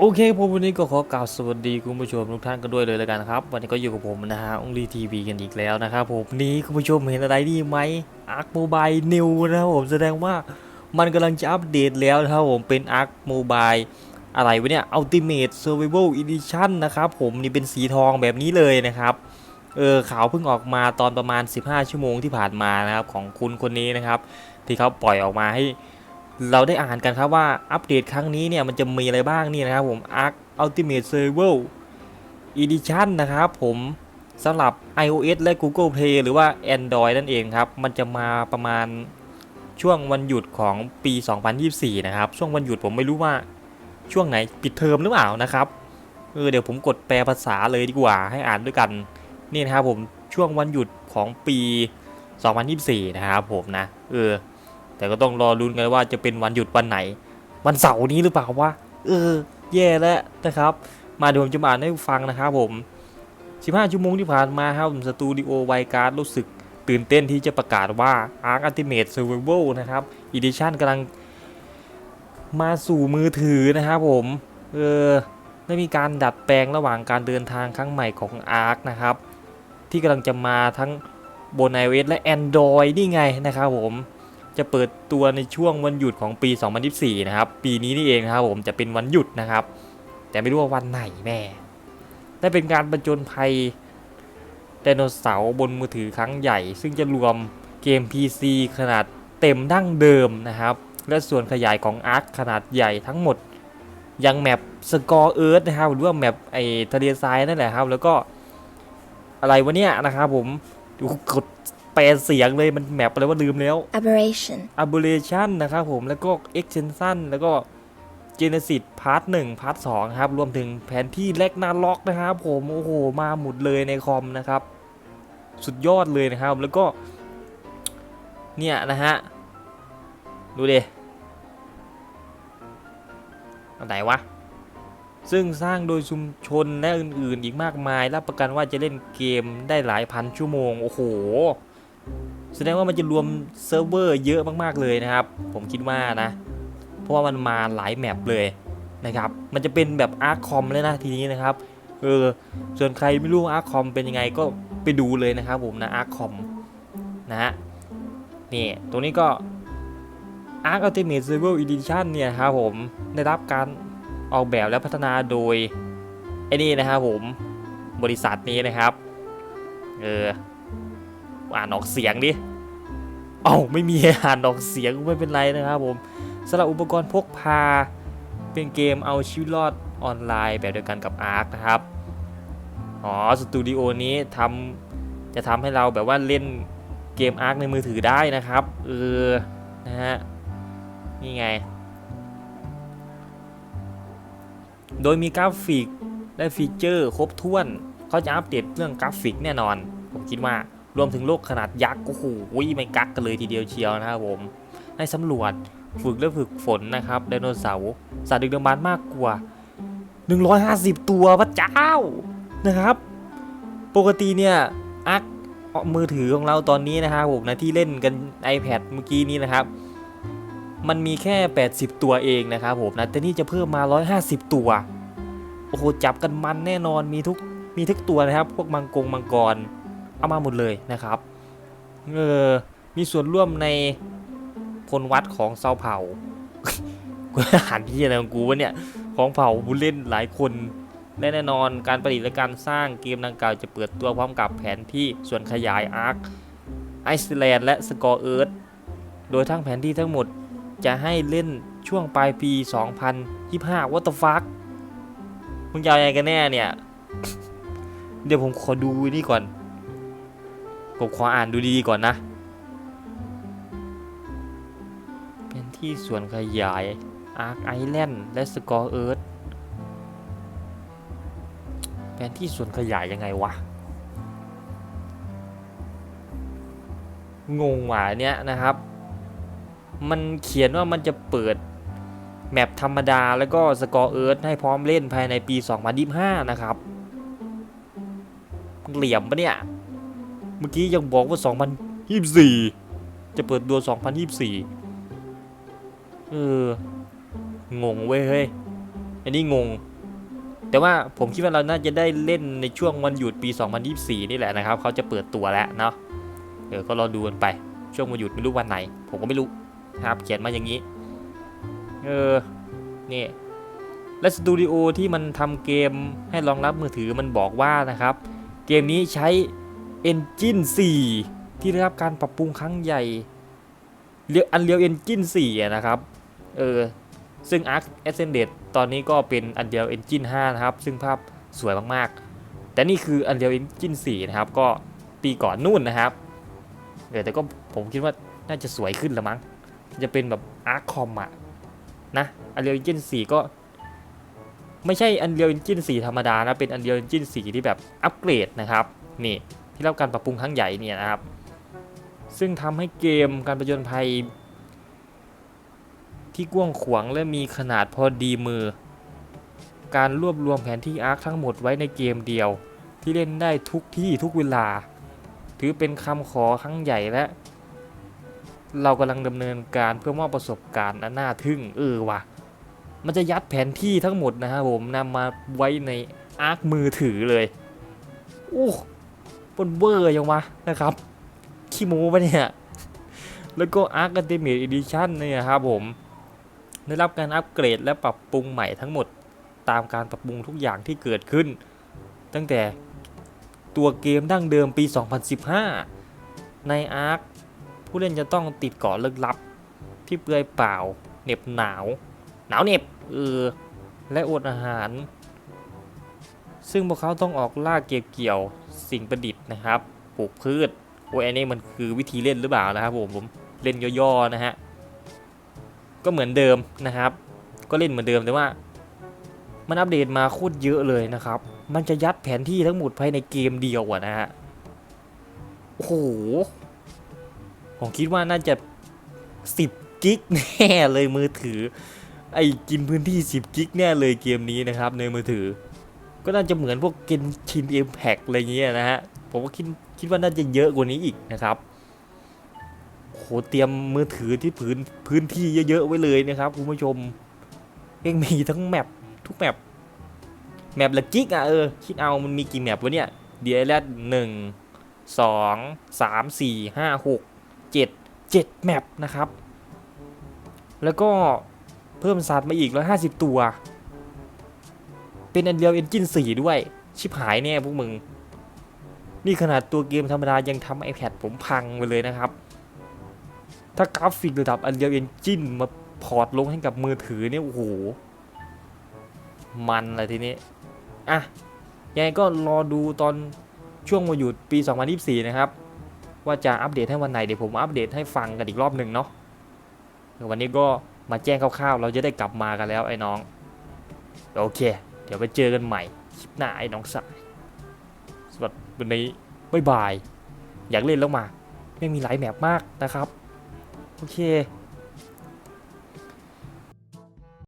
โอเคผมวันนี้ก็ขอกล่าวสวัสดีคุณผู้ชมทุกท่านกันด้วยเลยแล้วกันครับ วันนี้ก็อยู่กับผมนะฮะองลีทีวีกันอีกแล้วนะครับผมนี้คุณผู้ชมเห็นอะไรนี่ไหมอาร์คโมบายนิวนะครับผมแสดงว่ามันกำลังจะอัปเดตแล้วนะครับผมเป็นอาร์คโมบายอะไรวะเนี่ย Ultimate Survival Edition นะครับผมนี่เป็นสีทองแบบนี้เลยนะครับเออข่าวเพิ่งออกมาตอนประมาณ 15 ชั่วโมงที่ผ่านมานะครับของคุณคนนี้นะครับ ที่เขาปล่อยออกมาให้ เราได้อ่านกันครับว่าอัปเดตครั้งนี้เนี่ยมันจะมีอะไรบ้างนี่นะครับผม Arc Ultimate Survival Edition นะครับผมสำหรับ iOS และ Google Play หรือว่า Android นั่นเองครับ มันจะมาประมาณช่วงวันหยุดของปี 2024 นะครับ ช่วงวันหยุดผมไม่รู้ว่าช่วงไหนปิดเทอมหรือเปล่านะครับ เออเดี๋ยวผมกดแปลภาษาเลยดีกว่าให้อ่านด้วยกัน นี่นะครับผมช่วงวันหยุดของปี 2024 นะครับผมนะ เออ แต่ก็ต้องรอลุ้นกันว่าจะเป็นวันหยุดวันไหน วันเสาร์นี้หรือเปล่าวะเออ แย่แล้วนะครับ มาเดี๋ยวผมจะมาอ่านให้ฟังนะครับผม 15 ชั่วโมงที่ผ่านมาครับสตูดิโอไวการ์ดรู้สึกตื่นเต้นที่จะประกาศว่า Arc Ultimate Survival นะครับ Edition กำลังมาสู่มือถือนะครับผม เออได้มีการดัดแปลงระหว่างการเดินทางครั้งใหม่ของ Arc นะครับ ที่กำลังจะมาทั้งบน iOS และ Android นี่ไงนะครับผม จะเปิดตัวในช่วงวันหยุดของปี 2024 นะครับ ปีนี้นี่เองนะครับผมจะเป็นวันหยุดนะครับ แต่ไม่รู้ว่าวันไหนแม่ได้เป็นการประจนภัยไดโนเสาร์บนมือถือครั้งใหญ่ ซึ่งจะรวมเกม PC ขนาดเต็มดั้งเดิมนะครับ และส่วนขยายของ Arc ขนาดใหญ่ทั้งหมดยังแมปสกอร์เอิร์ธนะครับ หรือว่าแมปไอทะเลทรายนั่นแหละครับ แล้วก็อะไรวะเนี่ยนะครับผมดูกด ปลเสียงเลยมันแมปอะไรว่าลืมแล้ว aberration aberration นะครับผมแล้วก็ extension แล้วก็ genesis part 1 part 2ครับรวมถึงแผนที่แลกนาล็อกนะครับผมโอ้โหมาหมดเลยในคอมนะครับ สุดยอดเลยนะครับแล้วก็ เนี่ยนะฮะ ดูดิอันไหนวะซึ่งสร้างโดยชุมชนและอื่นๆ อีกมากมาย รับประกันว่าจะเล่นเกมได้หลายพันชั่วโมง โอ้โห แสดงว่ามันจะรวมเซิร์ฟเวอร์เยอะมากๆเลยนะครับ ผมคิดว่านะ เพราะว่ามันมาหลายแมปเลยนะครับ มันจะเป็นแบบอาร์คอมเลยนะทีนี้นะครับ เออ ส่วนใครไม่รู้อาร์คอมเป็นยังไงก็ไปดูเลยนะครับผมนะอาร์คอมนะฮะ นี่ ตรงนี้ก็ Arc Ultimate Survival Edition เนี่ยครับผม ได้รับการออกแบบและพัฒนาโดยไอ้นี่นะครับผม บริษัทนี้นะครับ เออ อ่านออกเสียงดิ เอ้าไม่มีอ่านออกเสียงไม่เป็นไรนะครับผมสำหรับอุปกรณ์พกพาเป็นเกมเอาชีวิตรอดออนไลน์แบบเดียวกันกับ Ark นะครับอ๋อสตูดิโอนี้ทำจะทำให้เราแบบว่าเล่นเกม Ark ในมือถือได้นะครับเออนะฮะนี่ไง โดยมีกราฟิกและฟีเจอร์ครบถ้วน เขาจะอัปเดตเรื่องกราฟิกแน่นอน ผมคิดว่า รวมถึงโลกขนาดยักษ์โอ้โหไม่กักกันเลยทีเดียวเชียวนะครับผมให้สำรวจฝึกและฝึกฝนนะครับไดโนเสาร์สัตว์ดึกดำบรรพ์มากกว่า 150 ตัวพระเจ้านะครับ ปกติเนี่ยอักมือถือของเราตอนนี้นะครับผมนะที่เล่นกัน iPad เมื่อกี้นี้นะครับ มันมีแค่ 80 ตัวเองนะครับผมนะแต่นี่จะเพิ่มมา 150 ตัวโอ้โหจับกันมันแน่นอนมีทุกมีทุกตัวนะครับ พวกมังกรมังกร เอามาหมดเลยนะครับเออมีส่วนร่วมในพลวัดของเซาเผากูหันที่อะไรของกูวะเนี่ยของเผ่าผู้เล่นหลายคนและแน่นอนการประดิษฐ์และการสร้างเกมดังกล่าวจะเปิดตัวพร้อมกับแผนที่ส่วนขยายอาร์คไอซ์แลนด์และสกอร์เอิร์ธโดยทั้งแผนที่ทั้งหมดจะให้เล่นช่วงปลายปี 2025 what the fuck มึงจะเอายังไงกันแน่เนี่ย เดี๋ยวผมขอดูนี่ก่อน ผมขออ่านดูดีๆก่อนนะ เป็นที่ส่วนขยาย Arc Island และ Score Earth แผนที่ส่วนขยายยังไงวะ งงว่ะเนี้ยนะครับ มันเขียนว่ามันจะเปิด แมปธรรมดาแล้วก็ Score Earth ให้พร้อมเล่นภายในปี 2025 นะครับ เหลี่ยมปะเนี่ย เมื่อกี้ยังบอกว่า 2024 จะเปิดตัว 2024 เออ งงเว้ยเฮ้ย อันนี้งง แต่ว่าผมคิดว่าเราน่าจะได้เล่นในช่วงวันหยุดปี 2024 นี่แหละนะครับ เขาจะเปิดตัวแล้วเนาะเดี๋ยวก็รอดูกันไป ช่วงวันหยุดไม่รู้วันไหน ผมก็ไม่รู้นะครับ เขียนมาอย่างนี้ เออ นี่และสตูดิโอที่มันทำเกมให้รองรับมือถือมันบอกว่านะครับ เกมนี้ใช้ Engine 4 ที่ได้รับการปรับปรุงครั้งใหญ่เรียก Unreal Engine 4นะครับ เออ ซึ่ง Arc Ascended ตอนนี้ก็เป็น Unreal Engine 5นะครับ ซึ่งภาพสวยมากๆ แต่นี่คือ Unreal Engine 4นะครับ ก็ปีก่อนนู่นนะครับ เออ แต่ก็ผมคิดว่าน่าจะสวยขึ้นละมั้ง จะเป็นแบบ Arc Com อะนะ Unreal Engine 4ก็ ไม่ใช่ Unreal Engine 4ธรรมดานะ เป็น Unreal Engine 4ที่แบบอัปเกรดนะครับ นี่ ที่รับการปรับปรุงครั้งใหญ่เนี่ยนะครับ ซึ่งทำให้เกมการประจนภัย ที่กว้างขวางและมีขนาดพอดีมือ การรวบรวมแผนที่อาร์คทั้งหมดไว้ในเกมเดียว ที่เล่นได้ทุกที่ทุกเวลา ถือเป็นคำขอครั้งใหญ่และ เรากำลังดำเนินการเพื่อมอบประสบการณ์อันน่าทึ่งเออว่ะมันจะยัดแผนที่ทั้งหมดนะครับผมนำมาไว้ในอาร์คมือถือเลย โอ้ ปนเบอร์ยังวะนะครับขี้โม้ปะเนี่ย แล้วก็อาร์ค u l t i m a t e Edition เนี่ยครับผม ได้รับการอัปเกรดและปรับปรุงใหม่ทั้งหมดตามการปรับปรุงทุกอย่างที่เกิดขึ้น ตั้งแต่ตัวเกมดั้งเดิมปี 2015 ในอาร์คผู้เล่นจะต้องติดเกาะลึกลับ ที่เปลือยเปล่าเหน็บหนาว หนาวเหน็บเออและอดอาหาร ซึ่งพวกเขาต้องออกล่าเก็บเกี่ยวสิ่งประดิษฐ์ นะครับปลูกพืชโอ้ยอันนี้มันคือวิธีเล่นหรือเปล่านะครับผมผมเล่นย่อๆนะฮะก็เหมือนเดิมนะครับ ก็เล่นเหมือนเดิมแต่ว่า มันอัปเดตมาโคตรเยอะเลยนะครับ มันจะยัดแผนที่ทั้งหมดภายในเกมเดียวอะนะฮะโอ้โหผมคิดว่าน่าจะ 10 กิกแน่เลยมือถือ ไอ้กินพื้นที่ 10 กิกแน่เลยเกมนี้นะครับในมือถือ ก็น่าจะเหมือนพวกเกนชินเอ็มแพกอะไรเงี้ยนะฮะ ผมก็คิดคิดว่าน่าจะเยอะกว่านี้อีกนะครับโหเตรียมมือถือที่พื้นพื้นที่เยอะๆไว้เลยนะครับคุณผู้ชมเองมีทั้งแมปทุกแมปแมปละกิกอะเออคิดเอามันมีกี่แมปวะเนี่ยเดียแรดหนึ่งสองสามสี่ห้าหกเจ็ดเจ็ดแมปนะครับ แล้วก็เพิ่มสัตว์มาอีก150ตัว เป็น Unreal Engine 4ด้วย ชิบหายแน่พวกมึง นี่ขนาดตัวเกมธรรมดายังทำ iPad ผมพังไปเลยนะครับ ถ้ากราฟิกระดับ Unreal Engine มาพอร์ตลงให้กับมือถือเนี่ย โอ้โห มันเลยทีนี้ อะ ยังไงก็รอดูตอนช่วงวันหยุดปี 2024 นะครับ ว่าจะอัปเดตให้วันไหน เดี๋ยวผมอัปเดตให้ฟังกันอีกรอบหนึ่งเนาะวันนี้ก็มาแจ้งคร่าวๆ เราจะได้กลับมากันแล้วไอ้น้อง โอเค เดี๋ยวไปเจอกันใหม่คลิปหน้าไอ้น้องสาย วันนี้บ๊ายบาย อยากเล่นแล้วมา ไม่มีหลายแมปมากนะครับ โอเค